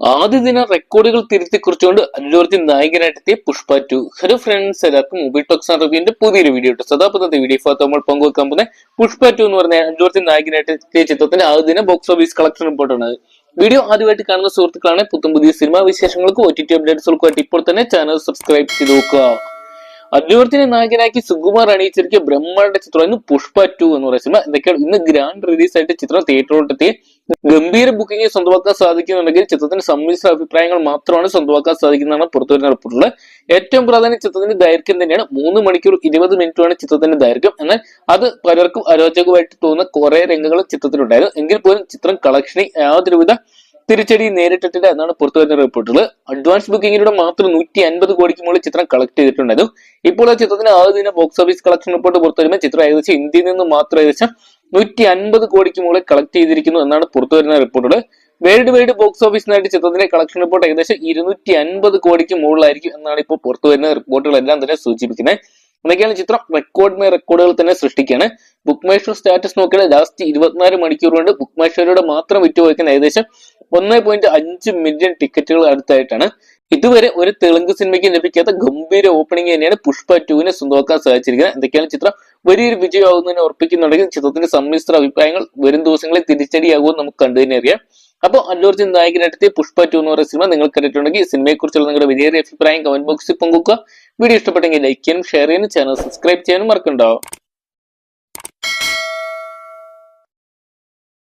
ആദ്യ ദിന റെക്കോർഡുകൾ തിരുത്തി കുറിച്ചുകൊണ്ട് അല്ലു അർജുൻ നായകനായിട്ടെത്തിയ പുഷ്പ ടു. ഹലോ ഫ്രണ്ട്സ് എല്ലാവർക്കും മൊബൈൽ ടോക്സ് റിവ്യൂവിന്റെ പുതിയൊരു വീഡിയോ ഇട്ടു സദാപന്നത്തെ വീഡിയോ ഫോർ നമ്മൾ പങ്കുവെക്കാൻ പോകുന്ന പുഷ്പ ടു എന്ന് പറഞ്ഞ അനുജോർജി നായകനായിട്ടെത്തിയ നായകനായിട്ട് ചിത്രത്തിന്റെ ആദ്യ ദിന ബോക്സ് ഓഫീസ് കളക്ഷൻ റിപ്പോർട്ടാണ് വീഡിയോ ആദ്യമായിട്ട് കാണുന്ന സുഹൃത്തുക്കളാണ്. പുത്തും പുതിയ സിനിമാ വിശേഷങ്ങൾക്കും ഒ ടി ടി അപ്ഡേറ്റ്സുകൾക്കുമായിട്ട് ഇപ്പോൾ തന്നെ ചാനൽ സബ്സ്ക്രൈബ് ചെയ്ത് നോക്കുക. അല്ലൂർത്തിനെ നായകനാക്കി സുകുമാർ അണിയിച്ചിരിക്കിയ ബ്രഹ്മാണ്ഡ ചിത്രമായിരുന്നു പുഷ്പ ടു എന്ന് പറയുന്ന സിനിമ. എന്തൊക്കെയാണ്? ഇന്ന് ഗ്രാൻഡ് റിലീസ് ആയിട്ട് ചിത്രം തിയേറ്ററിലോട്ടെത്തി ഗംഭീര ബുക്കിംഗ് സ്വന്തമാക്കാൻ സാധിക്കുന്നുണ്ടെങ്കിൽ ചിത്രത്തിന് സംബന്ധിച്ച അഭിപ്രായങ്ങൾ മാത്രമാണ് സ്വന്തമാക്കാൻ സാധിക്കുന്നതാണ് പുറത്തുവരുന്ന റിപ്പോർട്ടുകൾ ഏറ്റവും പ്രാധാന്യം ചിത്രത്തിന്റെ ദൈർഘ്യം തന്നെയാണ്. മൂന്ന് മണിക്കൂർ ഇരുപത് മിനിറ്റുമാണ് ചിത്രത്തിന്റെ ദൈർഘ്യം. എന്നാൽ അത് പലർക്കും അരോചകമായിട്ട് തോന്നുന്ന കുറെ രംഗങ്ങൾ ചിത്രത്തിലുണ്ടായിരുന്നു. എങ്കിൽ പോലും ചിത്രം കളക്ഷനിൽ യാതൊരുവിധ തിരിച്ചടി നേരിട്ടിട്ടില്ല എന്നാണ് പുറത്തു വരുന്ന റിപ്പോർട്ടുകൾ അഡ്വാൻസ് ബുക്കിംഗിലൂടെ മാത്രം നൂറ്റി അൻപത് കോടിക്ക് മുകളിൽ ചിത്രം കളക്ട് ചെയ്തിട്ടുണ്ടായിരുന്നു. ഇപ്പോൾ ആ ചിത്രത്തിന് ആദ്യ ദിന ബോക്സ് ഓഫീസ് കളക്ഷൻ റിപ്പോർട്ട് പുറത്തു വരുമ്പോൾ ചിത്രം ഏകദേശം ഇന്ത്യയിൽ നിന്ന് മാത്രം ഏകദേശം നൂറ്റി അൻപത് കോടിക്ക് മുകളിൽ കളക്ട് ചെയ്തിരിക്കുന്നു എന്നാണ് പുറത്തു വരുന്ന റിപ്പോർട്ടുകൾ വേൾഡ് വൈഡ് ബോക്സ് ഓഫീസിനായിട്ട് ചിത്രത്തിന്റെ കളക്ഷൻ റിപ്പോർട്ട് ഏകദേശം ഇരുന്നൂറ്റി അൻപത് കോടിക്ക് മുകളിലായിരിക്കും എന്നാണ് ഇപ്പോൾ പുറത്തു വരുന്ന റിപ്പോർട്ടുകളെല്ലാം തന്നെ സൂചിപ്പിക്കുന്നത്. എന്നൊക്കെയാണ് ചിത്രം റെക്കോർഡ് മേ റെക്കോർഡുകൾ തന്നെ സൃഷ്ടിക്കുകയാണ്. ബുക്ക് മൈ സ്റ്റാറ്റസ് നോക്കിയാൽ ലാസ്റ്റ് ഇരുപത്തിനാല് മണിക്കൂർ കൊണ്ട് ബുക്ക് മൈഷോയിലൂടെ മാത്രം വിറ്റുപോയിക്കുന്ന ഏകദേശം ഒന്ന് പോയിന്റ് അഞ്ച് മില്യൺ ടിക്കറ്റുകൾ അടുത്തായിട്ടാണ്. ഇതുവരെ ഒരു തെലുങ്ക് സിനിമയ്ക്ക് ലഭിക്കാത്ത ഗംഭീര ഓപ്പണിംഗ് തന്നെയാണ് പുഷ്പ ടുവിനെ സ്വന്തമാക്കാൻ സാധിച്ചിരിക്കുന്നത് എന്തൊക്കെയാണ് ചിത്രം വലിയൊരു വിജയമാകുന്നതിനെ ഉറപ്പിക്കുന്നുണ്ടെങ്കിൽ ചിത്രത്തിന്റെ സമ്മിശ്ര അഭിപ്രായങ്ങൾ വരും ദിവസങ്ങളിൽ തിരിച്ചടിയാകുമെന്ന് നമുക്ക് കണ്ടു തന്നെ അറിയാം. അപ്പോൾ അല്ലു അർജുൻ പുഷ്പ ടു എന്ന് പറയുന്ന സിനിമ നിങ്ങൾ കണ്ടിട്ടുണ്ടെങ്കിൽ സിനിമയെക്കുറിച്ചുള്ള നിങ്ങളുടെ വലിയ അഭിപ്രായം കമന്റ് ബോക്സിൽ പങ്കുവെക്കുക. വീഡിയോ ഇഷ്ടപ്പെട്ടെങ്കിൽ ലൈക്ക് ചെയ്യാനും ഷെയർ ചെയ്യാനും ചാനൽ സബ്സ്ക്രൈബ് ചെയ്യാനും മറക്കണ്ടാവും